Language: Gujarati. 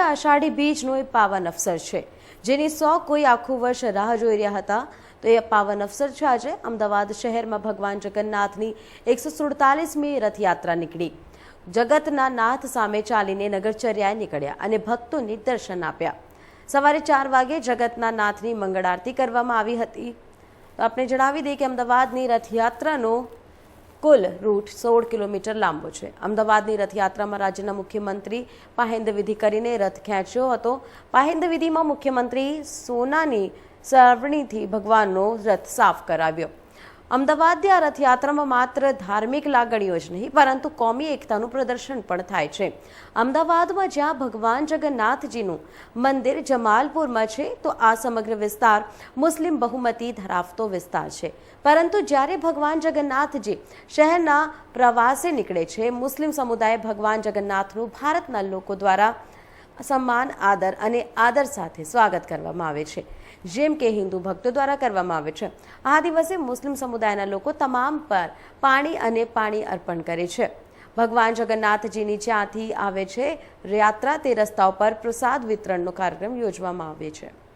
આષાઢી બીજનો એ પાવન અવસર છે. જેની સો કોઈ આખું વર્ષ રાહ જોઈ રહ્યા હતા. તો એ પાવન અવસર છે આજે. અમદાવાદ શહેરમાં ભગવાન જગન્નાથની એકસો સુડતાલીસમી રથયાત્રા નીકળી. જગતના નાથ સામે ચાલીને નગરચર્યાએ નીકળ્યા અને ભક્તોને દર્શન આપ્યા. સવારે ચાર વાગે જગતના નાથની મંગળ આરતી કરવામાં આવી હતી. તો આપણે જણાવી દઈએ કે અમદાવાદની રથયાત્રાનો કુલ રૂટ સોળ કિલોમીટર લાંબો છે. અમદાવાદની રથયાત્રામાં રાજ્યના મુખ્યમંત્રી વિધિ કરીને રથ ખેંચ્યો હતો. વિધિમાં મુખ્યમંત્રી સોનાની સરવણીથી ભગવાનનો રથ સાફ કરાવ્યો. અમદાવાદની આ રથયાત્રામાં માત્ર ધાર્મિક લાગણીઓ જ નહીં, પરંતુ કોમી એકતાનું પ્રદર્શન પણ થાય છે. અમદાવાદમાં જ્યાં ભગવાન જગન્નાથજીનું મંદિર જમાલપુરમાં છે, તો આ સમગ્ર વિસ્તાર મુસ્લિમ બહુમતી ધરાવતો વિસ્તાર છે. પરંતુ જ્યારે ભગવાન જગન્નાથજી શહેરના પ્રવાસે નીકળે છે, મુસ્લિમ સમુદાય ભગવાન જગન્નાથનું ભારતના લોકો દ્વારા સન્માન આદર અને આદર સાથે સ્વાગત કરવામાં આવે છે. જેમ કે હિન્દુ ભક્તો દ્વારા કરવામાં આવે છે. આ દિવસે મુસ્લિમ સમુદાયના લોકો તમામ પર પાણી અને પાણી અર્પણ કરે છે. ભગવાન જગન્નાથજીની જ્યાંથી આવે છે યાત્રા, તે રસ્તાઓ પર પ્રસાદ વિતરણનો કાર્યક્રમ યોજવામાં આવે છે.